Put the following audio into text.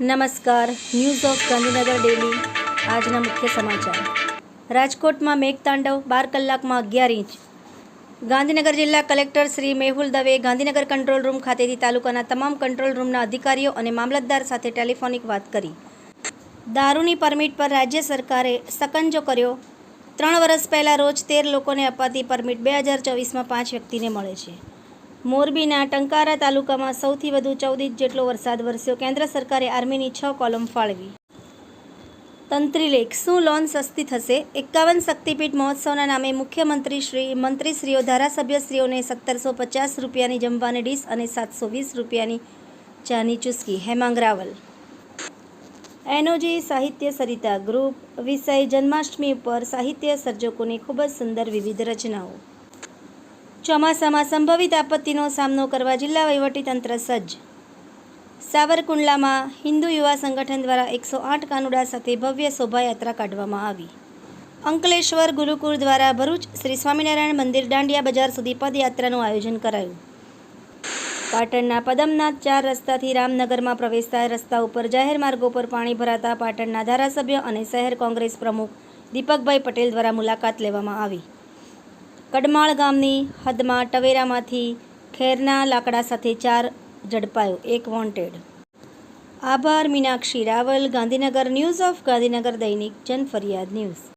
નમસ્કાર news of Gandhinagar daily આજના મુખ્ય સમાચાર. રાજકોટમાં મેઘતાંડવ, બાર કલાકમાં અગિયાર ઇંચ. ગાંધીનગર જિલ્લા collector Shri Mehul Dave Gandhinagar control room ખાતેથી તાલુકાના તમામ કંટ્રોલ રૂમના અધિકારીઓ અને મામલતદાર સાથે ટેલિફોનિક વાત કરી. દારૂની પરમિટ પર રાજ્ય સરકારે સકંજો કર્યો. ત્રણ વર્ષ પહેલાં રોજ તેર લોકોને અપાતી પરમિટ બે હજાર ચોવીસમાં પાંચ વ્યક્તિને મળે છે. મોરબીના ટંકારા તાલુકામાં સૌથી વધુ ચૌદ ઇંચ જેટલો વરસાદ વરસ્યો. કેન્દ્ર સરકારે આર્મીની છ કોલમ ફાળવી. તંત્રીલેખ શું લોન સસ્તી થશે? એકાવન શક્તિપીઠ મહોત્સવના નામે મુખ્યમંત્રી શ્રી, મંત્રીશ્રીઓ, ધારાસભ્યશ્રીઓને સત્તરસો પચાસ રૂપિયાની જમવાની ડીશ અને સાતસો વીસ રૂપિયાની ચાની ચુસ્કી. હેમાંગ રાવલ. એનોજી સાહિત્ય સરિતા ગ્રુપ, વિષય જન્માષ્ટમી ઉપર સાહિત્ય સર્જકોની ખૂબ જ સુંદર વિવિધ રચનાઓ. ચોમાસામાં સંભવિત આપત્તિનો સામનો કરવા જિલ્લા વહીવટીતંત્ર સજ્જ. સાવરકુંડલામાં હિન્દુ યુવા સંગઠન દ્વારા એકસો આઠ કાનુડા સાથે ભવ્ય શોભાયાત્રા કાઢવામાં આવી. અંકલેશ્વર ગુરુકુળ દ્વારા ભરૂચ શ્રી સ્વામિનારાયણ મંદિર દાંડિયા બજાર સુધી પદયાત્રાનું આયોજન કરાયું. પાટણના પદમનાથ ચાર રસ્તાથી રામનગરમાં પ્રવેશતા રસ્તા ઉપર જાહેર માર્ગો પર પાણી ભરાતા પાટણના ધારાસભ્ય અને શહેર કોંગ્રેસ પ્રમુખ દીપકભાઈ પટેલ દ્વારા મુલાકાત લેવામાં આવી. કડમાળ ગામની હદમાં ટવેરામાંથી ખેરના લાકડા સાથે ચાર ઝડપાયો, એક વોન્ટેડ આભાર મીનાક્ષી રાવલ, ગાંધીનગર ન્યૂઝ ઓફ ગાંધીનગર દૈનિક, જનફરિયાદ ન્યૂઝ.